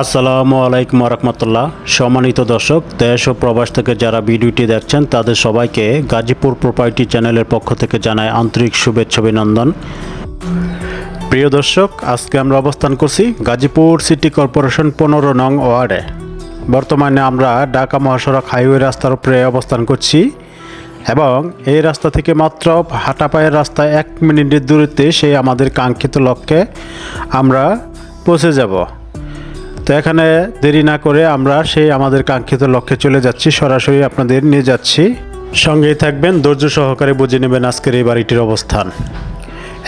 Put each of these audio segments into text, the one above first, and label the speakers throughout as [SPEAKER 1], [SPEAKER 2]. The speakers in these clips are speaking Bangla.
[SPEAKER 1] আসসালামু আলাইকুম রহমতুল্লাহ সম্মানিত দর্শক, দেশ ও প্রবাস থেকে যারা ভিডিওটি দেখছেন, তাদের সবাইকে গাজীপুর প্রপার্টি চ্যানেলের পক্ষ থেকে জানায় আন্তরিক শুভেচ্ছা অভিনন্দন। প্রিয় দর্শক, আজকে আমরা অবস্থান করছি গাজীপুর সিটি কর্পোরেশন পনেরো নং ওয়ার্ডে। বর্তমানে আমরা ঢাকা মহাসড়ক হাইওয়ে রাস্তার উপরে অবস্থান করছি এবং এই রাস্তা থেকে মাত্র হাঁটা পায়ের রাস্তায় এক মিনিটের দূরত্বে সেই আমাদের কাঙ্ক্ষিত লক্ষ্যে আমরা পৌঁছে যাব। তো এখানে দেরি না করে আমরা সেই আমাদের কাঙ্ক্ষিত লক্ষ্যে চলে যাচ্ছি। সরাসরি আপনাদের নিয়ে যাচ্ছি। সঙ্গেই থাকবেন, ধৈর্য সহকারে বুঝে নেবেন আজকের এই বাড়িটির অবস্থান।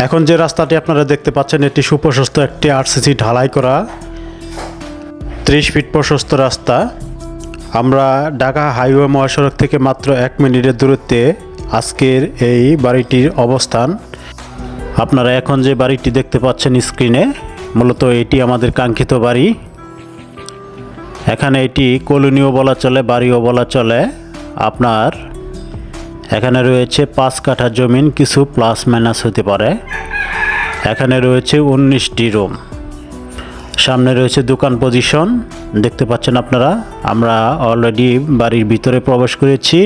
[SPEAKER 1] এখন যে রাস্তাটি আপনারা দেখতে পাচ্ছেন, এটি সুপ্রশস্ত একটি আরসিসি ঢালাই করা ত্রিশ ফিট প্রশস্ত রাস্তা। আমরা ঢাকা হাইওয়ে মহাসড়ক থেকে মাত্র এক মিনিটের দূরত্বে আজকের এই বাড়িটির অবস্থান। আপনারা এখন যে বাড়িটি দেখতে পাচ্ছেন স্ক্রিনে, মূলত এটি আমাদের কাঙ্ক্ষিত বাড়ি। এখানে এটি কলোনিও বলা চলে, বাড়িও বলা চলে। আপনার এখানে রয়েছে পাঁচ কাঠা জমিন, কিছু প্লাস মাইনাস হতে পারে। এখানে রয়েছে উনিশটি রুম সামনে রয়েছে দোকান পজিশন দেখতে পাচ্ছেন আপনারা, আমরা অলরেডি বাড়ির ভিতরে প্রবেশ করেছি।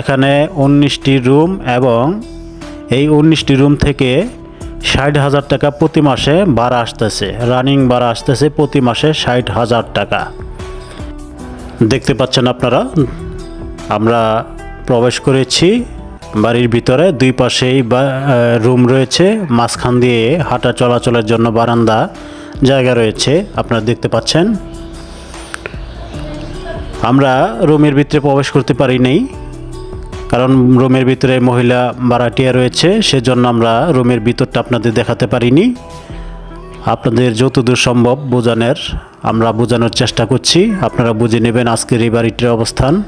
[SPEAKER 1] এখানে উনিশটি রুম এবং এই উনিশটি রুম থেকে ষাট হাজার টাকা প্রতি মাসে ভাড়া আসতেছে। রানিং ভাড়া আসতেছে প্রতি মাসে ষাট হাজার টাকা। দেখতে পাচ্ছেন আপনারা, আমরা প্রবেশ করেছি বাড়ির ভিতরে, দুই পাশেই রুম রয়েছে, মাঝখান দিয়ে হাঁটা চলাচলের জন্য বারান্দা জায়গা রয়েছে, আপনারা দেখতে পাচ্ছেন। আমরা রুমের ভিতরে প্রবেশ করতে পারি নাই কারণ রুমের ভিতরে মহিলা ভাড়াটিয়া রয়েছে, সেজন্য আমরা রুমের ভিতরটা আপনাদের দেখাতে পারিনি। আপনাদের যতদূর সম্ভব বোঝানোর, আমরা বোঝানোর চেষ্টা করছি। আপনারা বুঝে নেবেন আজকের এই বাড়িটির অবস্থান।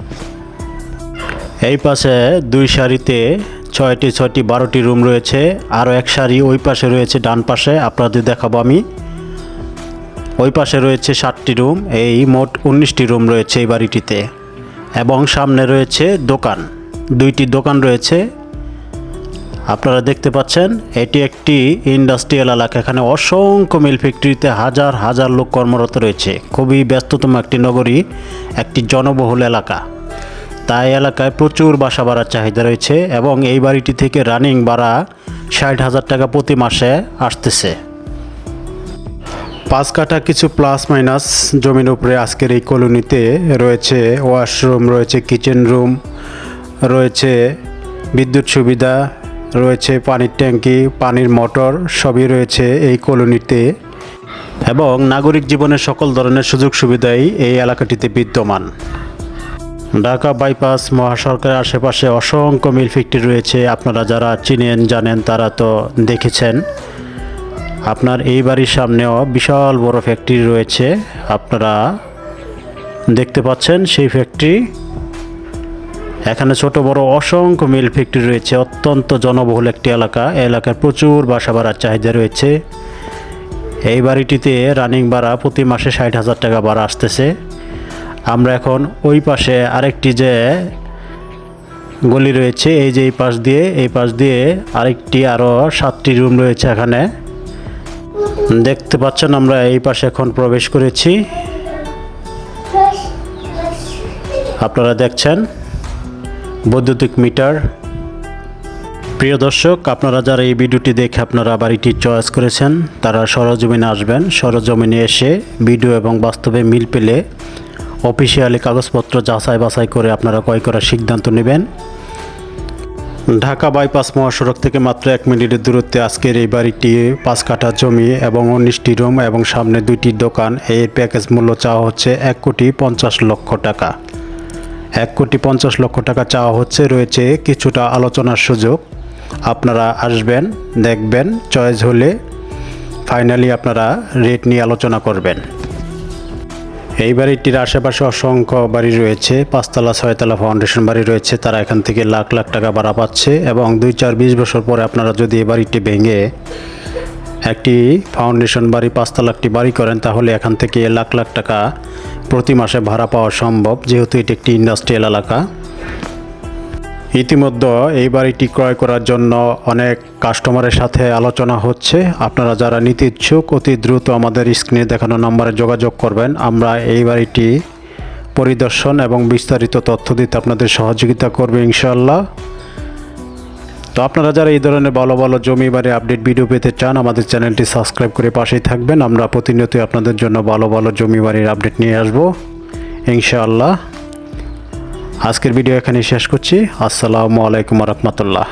[SPEAKER 1] এই পাশে দুই সারিতে ছয়টি ছয়টি, বারোটি রুম রয়েছে। আরও এক সারি ওই পাশে রয়েছে, ডান পাশে। আপনাদের দেখাবো আমি। ওই পাশে রয়েছে ষাটটি রুম, এই মোট উনিশটি রুম রয়েছে এই বাড়িটিতে। এবং সামনে রয়েছে দোকান। দুইটি দোকান রয়েছে। আপনারা দেখতে পাচ্ছেন, এটি একটি ইন্ডাস্ট্রিয়াল এলাকা। এখানে অসংখ্য মিল ফ্যাক্টরিতে হাজার হাজার লোক কর্মরত রয়েছে। খুবই ব্যস্ততম একটি নগরী, একটি জনবহুল এলাকা। তাই এলাকায় প্রচুর বাসা ভাড়ার চাহিদা রয়েছে এবং এই বাড়িটি থেকে রানিং ভাড়া ষাট হাজার টাকা প্রতি মাসে আসতেছে। পাঁচ কাঠা কিছু প্লাস মাইনাস জমির উপরে আজকের এই কলোনিতে রয়েছে ওয়াশরুম, রয়েছে কিচেন রুম রয়েছে বিদ্যুৎ সুবিধা, রয়েছে পানির ট্যাঙ্কি, পানির মোটর, সবই রয়েছে এই কলোনিতে। এবং নাগরিক জীবনের সকল ধরনের সুযোগ সুবিধাই এই এলাকাটিতে বিদ্যমান। ঢাকা বাইপাস মহাসড়কের আশেপাশে অসংখ্য মিল ফ্যাক্টরি রয়েছে। আপনারা যারা চিনেন, জানেন, তারা তো দেখেছেন। আপনার এই বাড়ির সামনেও বিশাল বড় ফ্যাক্টরি রয়েছে। আপনারা দেখতে পাচ্ছেন সেই ফ্যাক্টরি। এখানে ছোট, বড়, অসংখ্য মিল ফ্যাক্টরি রয়েছে। অত্যন্ত জনবহুল একটি এলাকা। এই এলাকায় প্রচুর বাসা ভাড়ার চাহিদা রয়েছে। এই বাড়িটিতে রানিং ভাড়া প্রতি মাসে ষাট হাজার টাকা ভাড়া আসতেছে। আমরা এখন ওই পাশে আরেকটি যে গলি রয়েছে, এই যে এই পাশ দিয়ে, এই পাশ দিয়ে আরেকটি আরও সাতটি রুম রয়েছে এখানে। দেখতে পাচ্ছেন আমরা এই পাশে এখন প্রবেশ করেছি। আপনারা দেখছেন? বৈদ্যুতিক মিটার। প্রিয় দর্শক, আপনারা যারা এই ভিডিওটি দেখে আপনারা বাড়িটি চয়েস করেছেন, তারা সরজমিনে আসবেন। সরজমিনে এসে ভিডিও এবং বাস্তবে মিল পেলে অফিসিয়ালি কাগজপত্র যাচাই বাছাই করে আপনারা ক্রয় করার সিদ্ধান্ত নেবেন। ঢাকা বাইপাস মহাসড়ক থেকে মাত্র এক মিনিটের দূরত্বে আজকের এই বাড়িটি পাঁচ কাঠা জমি এবং উনিশটি রুম এবং সামনে দুইটি দোকান। এর প্যাকেজ মূল্য চাওয়া হচ্ছে এক কোটি পঞ্চাশ লক্ষ টাকা। এক কোটি পঞ্চাশ লক্ষ টাকা চাওয়া হচ্ছে, রয়েছে কিছুটা আলোচনার সুযোগ। আপনারা আসবেন, দেখবেন, চয়েস হলে ফাইনালি আপনারা রেট নিয়ে আলোচনা করবেন। এই বাড়িটির আশেপাশে অসংখ্য বাড়ি রয়েছে, পাঁচতলা, ছয়তলা ফাউন্ডেশন বাড়ি রয়েছে, তারা এখান থেকে লাখ লাখ টাকা ভাড়া পাচ্ছে এবং দুই চার বিশ বছর পরে আপনারা যদি এই বাড়িটি ভেঙে একটি ফাউন্ডেশন বাড়ি, পাঁচতলা একটি বাড়ি করেন, তাহলে এখান থেকে লাখ লাখ টাকা প্রতি মাসে ভাড়া পাওয়া সম্ভব, যেহেতু এটি একটি ইন্ডাস্ট্রিয়াল এলাকা। ইতিমধ্যে এই বাড়িটি ক্রয় করার জন্য অনেক কাস্টমারের সাথে আলোচনা হচ্ছে। আপনারা যারা নিতে ইচ্ছুক, অতি দ্রুত আমাদের স্ক্রিনে দেখানো নম্বরে যোগাযোগ করবেন। আমরা এই বাড়িটি পরিদর্শন এবং বিস্তারিত তথ্য দিতে আপনাদের সহযোগিতা করবে ইনশাল্লাহ তো আপনারা যারা এই ধরনের ভালো ভালো জমি বাড়ি আপডেট ভিডিও পেতে চান, আমাদের চ্যানেলটি সাবস্ক্রাইব করে পাশেই থাকবেন। আমরা প্রতিনিয়তই আপনাদের জন্য ভালো ভালো জমি বাড়ির আপডেট নিয়ে আসব। ইনশাআল্লাহ আজকের ভিডিও এখানে শেষ করছি। আসসালামু আলাইকুম রহমতুল্লাহ।